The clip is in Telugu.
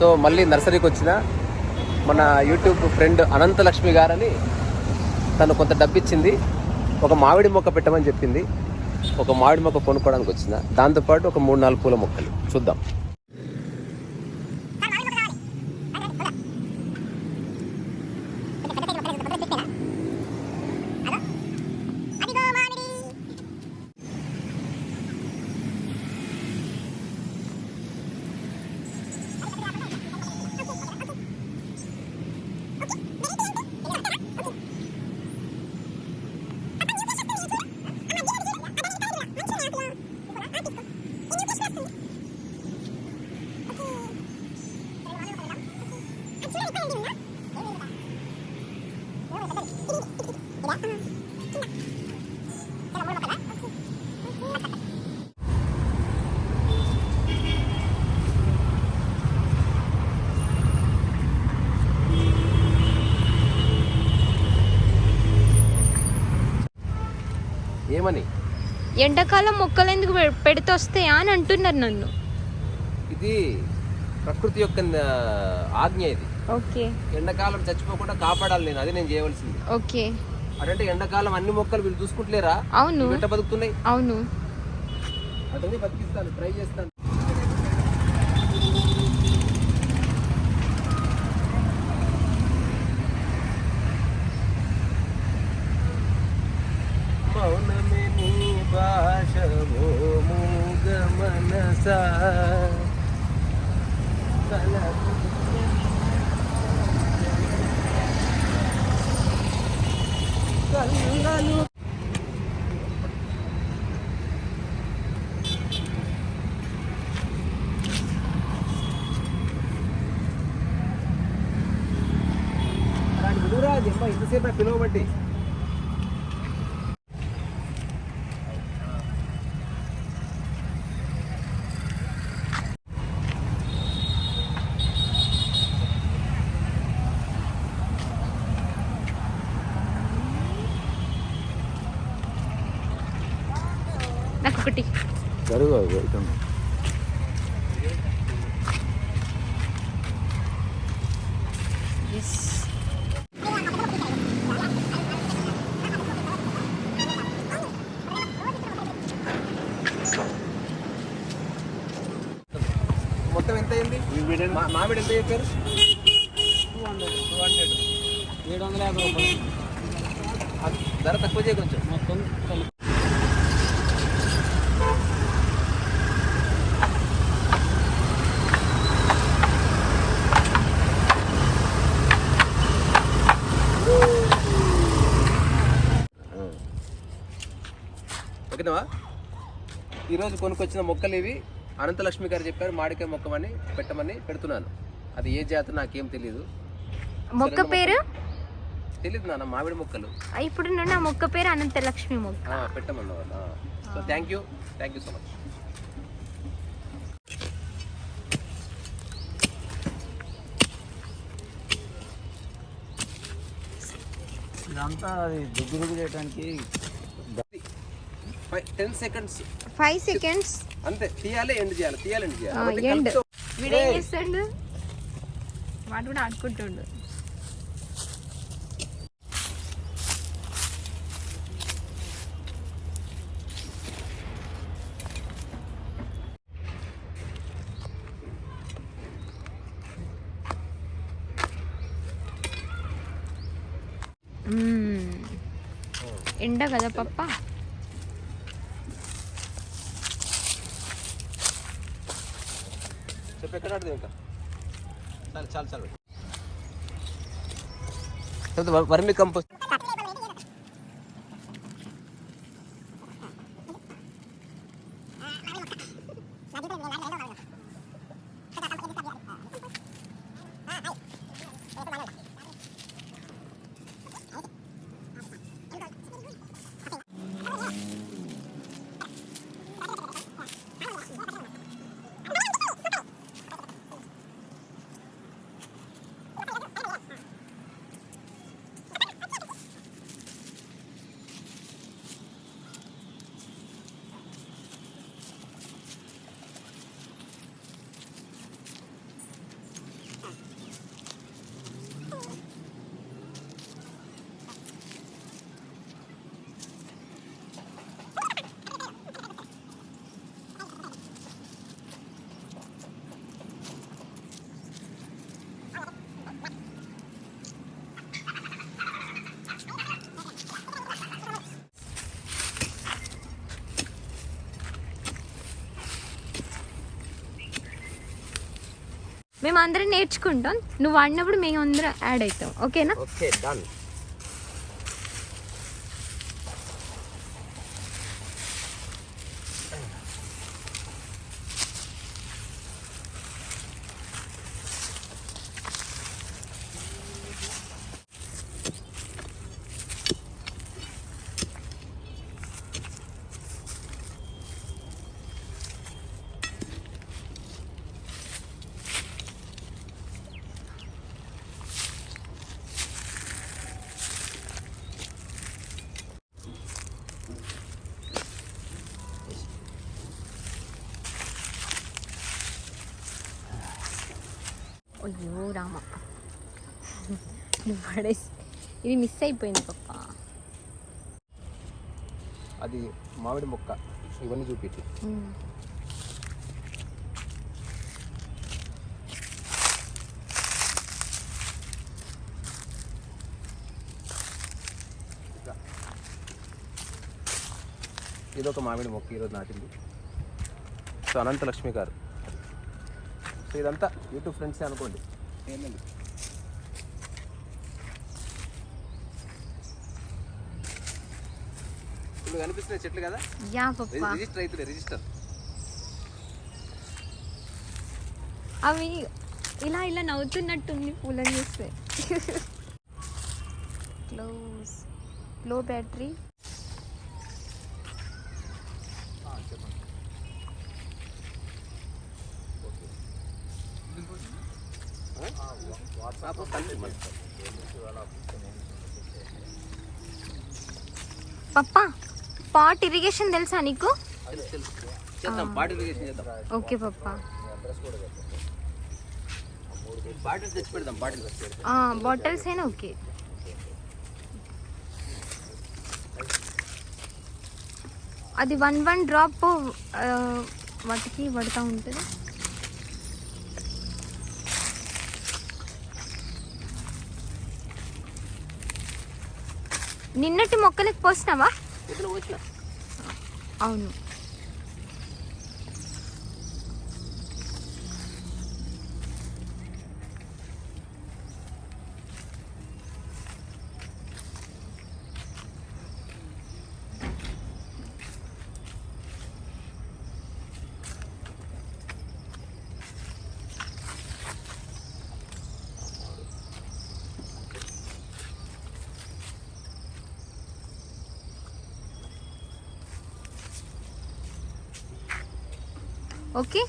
సో మళ్ళీ నర్సరీకి వచ్చిన మన యూట్యూబ్ ఫ్రెండ్ అనంతలక్ష్మి గారని తను కొంత డబ్బిచ్చింది. ఒక మామిడి మొక్క పెట్టమని చెప్పింది. ఒక మామిడి మొక్క కొనుక్కోవడానికి వచ్చిన. దాంతోపాటు ఒక మూడు నాలుగు పూల మొక్కలు. చూద్దాం. ఏమని? ఎండాకాలం మొక్కలు ఎందుకు పెడితే వస్తాయా అని అంటున్నారు నన్ను. ఇది ప్రకృతి యొక్క ఆజ్ఞ ఇది. ఓకే. ఎండాకాలం చచ్చిపోకుండా కాపాడాలి నేను అది నేను చేయవలసింది. ఓకే. అటంటే ఎండాకాలం అన్ని మొక్కలు వీళ్ళు చూసుకుంటలేరా? అవును. ఎట్ట బతుకుతున్నాయి. అవును. అటన్నీ బతికిస్తాను ట్రై చేస్తాను. మౌనమే నీ భాష ఓ మూగ మనసా? కళ్ళలు అలాంటి విలువరా ఇంతసేపు పిలువబట్టి ఒకటి. మొత్తం ఎంత అయింది? మా- మామిడి ఎంత చెప్పారు? Two hundred. టూ హండ్రెడ్ ఏడు వందల యాభై రూపాయలు. ధర తక్కువ చేయ కొంచెం. మొత్తం కలిపి ఓకేనావా ఈరోజు కొనుక్కొచ్చిన మొక్కలు ఇవి. అనంతలక్ష్మి గారు చెప్పారు మామిడికాయ మొక్కమని పెట్టమని పెడుతున్నాను. అది ఏ జాతి నాకేం తెలియదు మొక్క పేరు? తెలియదు నాన్న మామిడి మొక్కలు. ఆ, ఇప్పుడు నా మొక్క పేరు అనంతలక్ష్మి మొక్క. ఆ, పెట్టమన్నావు so thank you thank you so much ఇదంతా అది దుగ్గు దుగ్గు చేయడానికి టెన్ సెకండ్స్ ఫైవ్ సెకండ్స్ అంతే తీయాలి ఎండ్ చేయాలి తీయాలి ఎండ్ చేయాలి ఆ, కాబట్టి end. కలుపుతూ- వీడేం ఏయ్, చేస్తాడు వాడు కూడా ఆడుకుంటుండు మ్మ్. ఎండ కదా పప్ప ఆడదు ఇంకా చాలు చాలు. చాలు వర్- కంపోస్ట్ మేము అందరం నేర్చుకుంటాం. నువ్వు వాడినప్పుడు మేము అందరం యాడ్ అవుతాం ఓకేనా ఓకే డన్ అయ్యో రామ పడేసి ఇది మిస్ అయిపోయింది పప్ప అది మామిడి మొక్క ఇవన్నీ చూపించి ఇదొక మామిడి మొక్క ఈరోజు నాటింది సో అనంతలక్ష్మి గారు సో ఇదంతా యూట్యూబ్ ఫ్రెండ్సే అనుకోండి. ఏంటండి? ఇప్పుడు కనిపిస్తున్నాయి చెట్లు కదా? రిజిస్టర్ అవుతుంది రిజిస్టర్. అవి ఇలా ఇలా నవ్వుతున్నట్టుంది పూలని చూస్తే. క్లోజ్లో బ్యాటరీ పప్ప పాట్ ఇరిగేషన్ తెలుసా నీకు? ఓకే పప్ప. బాటిల్స్ అయినా ఓకే. అది వన్ వన్ డ్రాప్ వాటికి పడుతూ ఉంటుంది. నిన్నటి మొక్కలకి పోసినావా? అవును. ఓకే